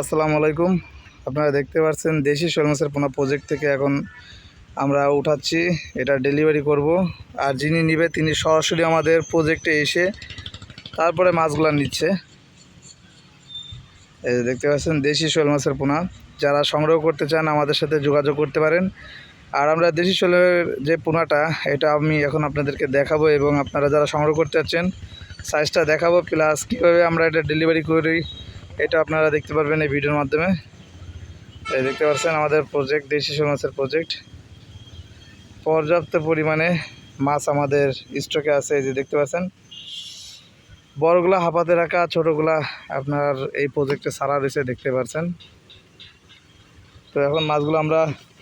আসসালামু আলাইকুম। আপনারা দেখতে পাচ্ছেন দেশি শোল মাছের পোনা প্রজেক্ট থেকে এখন আমরা উঠাচ্ছি। এটা ডেলিভারি করব। আর যিনি নিবে তিনি সরাসরি আমাদের প্রজেক্টে এসে তারপরে মাছগুলো নিচ্ছে। এই দেখতে পাচ্ছেন দেশি শোল মাছের পোনা। যারা সংগ্রহ করতে চান আমাদের সাথে যোগাযোগ করতে পারেন। আর আমরা দেশি শোলের যে পোনাটা, এটা আমি এখন আপনাদেরকে দেখাবো এবং আপনারা যারা সংগ্রহ করতে চাচ্ছেন সাইজটা দেখাবো প্লাস কীভাবে আমরা এটা ডেলিভারি করি এটা আপনারা দেখতে পারবেন এই ভিডিওর মাধ্যমে। এই দেখতে পাচ্ছেন আমাদের প্রজেক্ট দেশি শোল মাছের প্রজেক্ট পর্যাপ্ত পরিমাণে মাছ আমাদের স্টকে আছে, এই যে দেখতে পাচ্ছেন। বড়গুলা হাফাতে রাখা, ছোটোগুলা আপনার এই প্রজেক্টে সারা রয়েছে, দেখতে পাচ্ছেন। তো এখন মাছগুলো আমরা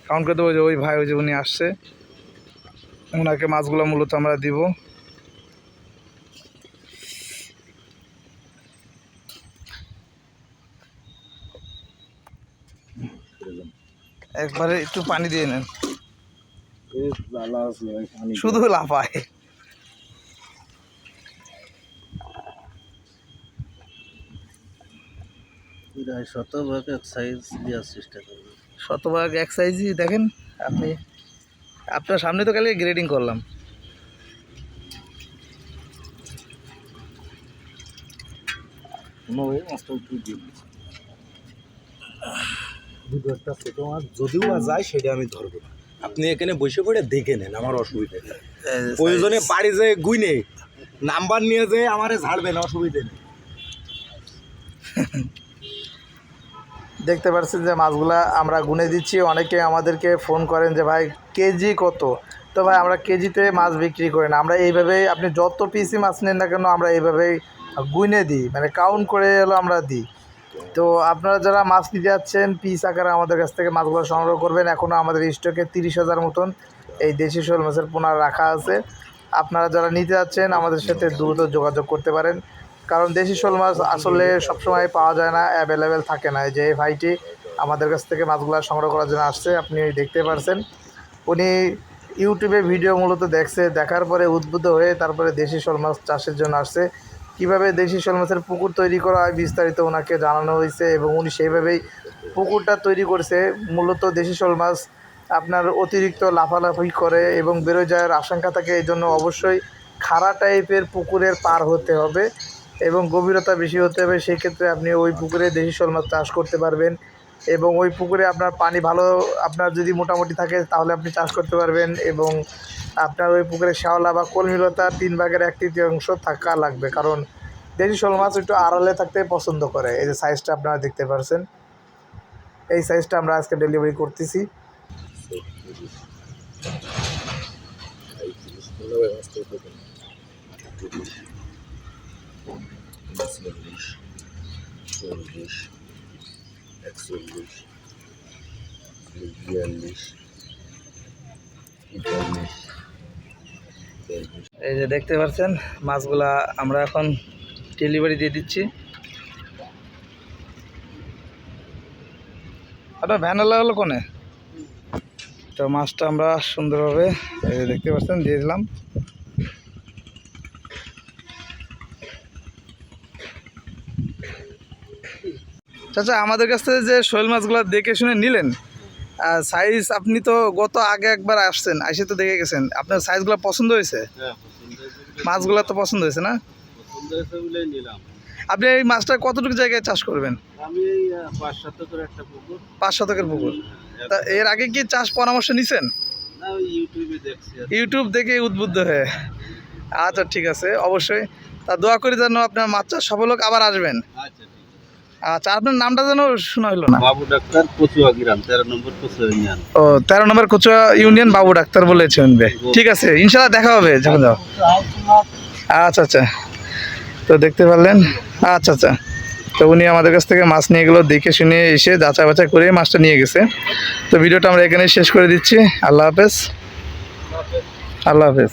কাউন্ট করে দেবো যে ওই ভাই, ওই যে উনি আসছে। ওনাকে মাছগুলো মূলত আমরা দিব। একবারে একটু পানি দিয়ে নেন। শুধু লাফায়। শতভাগ এক সাইজ দেওয়ার চেষ্টা করব। শতভাগ এক সাইজই দেখেন আপনি আপনার সামনে তো কালকে গ্রেডিং করলাম। দুটো একটা ছোটো মাছ যদিও যায় সেটা আমি ধরবো না। আপনি এখানে বসে পড়ে দেখে নেন আমার অসুবিধা নেই। প্রয়োজনে বাড়ি যেয়ে গুইনে নাম্বার নিয়ে যেয়ে আমারে ঝাড়বেন অসুবিধে নেই। দেখতে পাচ্ছেন যে মাছগুলা আমরা গুনে দিচ্ছি অনেকে আমাদেরকে ফোন করেন যে ভাই কেজি কত? তো ভাই আমরা কেজিতে মাছ বিক্রি করি না আমরা এইভাবেই আপনি যত পিসি মাছ নেন না কেন আমরা এইভাবেই গুনে দিই মানে কাউন্ট করে এলো আমরা দিই। তো আপনারা যারা মাছ নিতে যাচ্ছেন, পিস আকারে আমাদের কাছ থেকে মাছগুলো সংগ্রহ করবেন। এখনও আমাদের স্টকে তিরিশ হাজার মতন এই দেশি শোল মাছের পোনা রাখা আছে। আপনারা যারা নিতে যাচ্ছেন, আমাদের সাথে দ্রুত যোগাযোগ করতে পারেন। কারণ দেশি শোল মাছ আসলে সবসময় পাওয়া যায় না অ্যাভেলেবেল থাকে না। যে ভাইটি আমাদের কাছ থেকে মাছগুলো সংগ্রহ করার জন্য আসছে, আপনি দেখতে পারছেন। উনি ইউটিউবে ভিডিও মূলত দেখছে, দেখার পরে উদ্বুদ্ধ হয়ে তারপরে দেশি শোল মাছ চাষের জন্য আসছে। কীভাবে দেশি শোল মাছের পুকুর তৈরি করা হয় বিস্তারিত ওনাকে জানানো হয়েছে এবং উনি সেইভাবেই পুকুরটা তৈরি করছে। মূলত দেশি শোল মাছ আপনার অতিরিক্ত লাফালাফি করে এবং বেরোয় যাওয়ার আশঙ্কা থাকে এই জন্য অবশ্যই খাড়া টাইপের পুকুরের পার হতে হবে এবং গভীরতা বেশি হতে হবে। সেক্ষেত্রে আপনি ওই পুকুরে দেশি শোল মাছ চাষ করতে পারবেন। এবং ওই পুকুরে আপনার পানি ভালো, আপনার যদি মোটামুটি থাকে তাহলে আপনি চাষ করতে পারবেন এবং আপনার ওই পুকুরে শ্যাওলা বা কলমিলতা তিন ভাগের এক তৃতীয়াংশ থাকা লাগবে। কারণ দেশি শোল মাছ একটু আড়ালে থাকতে পছন্দ করে। এই যে সাইজটা আপনারা দেখতে পারছেন। এই সাইজটা আমরা আজকে ডেলিভারি করতেছি। চল্লিশ একচল্লিশ বিয়াল্লিশ এই যে দেখতে পাচ্ছেন, মাছগুলা আমরা এখন ডেলিভারি দিয়ে দিচ্ছি। আপনার ভ্যানালা হলো কোনে? তো মাছটা আমরা সুন্দরভাবে দেখতে পাচ্ছেন, দিয়ে দিলাম। চাচা আমাদের কাছ থেকে যে শৈল মাছগুলো দেখে শুনে নিলেন সাইজ আপনি তো গত আগে একবার আসছেন এসে তো দেখে গেছেন। আপনার সাইজগুলো পছন্দ হয়েছে? হ্যাঁ মাছগুলো তো পছন্দ হয়েছে না? আপনি এই মাছটা কতটুকু জায়গায় চাষ করবেন? পাঁচ শতকের পুকুর। হ্যাঁ, তা এর আগে কি চাষ পরামর্শ নিছেন? ইউটিউবে দেখে উদ্বুদ্ধ হয়ে। আচ্ছা ঠিক আছে অবশ্যই। তা দোয়া করি যেন আপনার মাছ চাষ সফল হোক আবার আসবেন। আচ্ছা আচ্ছা আপনার নামটা যেন শোনা হলো না। বাবু ডাক্তার কচুয়া গ্রাম তেরো নম্বর কচুয়া ইউনিয়ন। ও তেরো নম্বর কচুয়া ইউনিয়ন বাবু ডাক্তার বলেছে শুনবে। ঠিক আছে ইনশাল্লাহ দেখা হবে যখন যাও। আচ্ছা আচ্ছা। তো দেখতে পারলেন? আচ্ছা আচ্ছা। তো উনি আমাদের কাছ থেকে মাছ নিয়ে গেলো দেখে শুনে এসে যাচাই বাছাই করে মাছটা নিয়ে গেছে। তো ভিডিওটা আমরা এখানেই শেষ করে দিচ্ছি। আল্লাহ হাফেজ। আল্লাহ হাফেজ।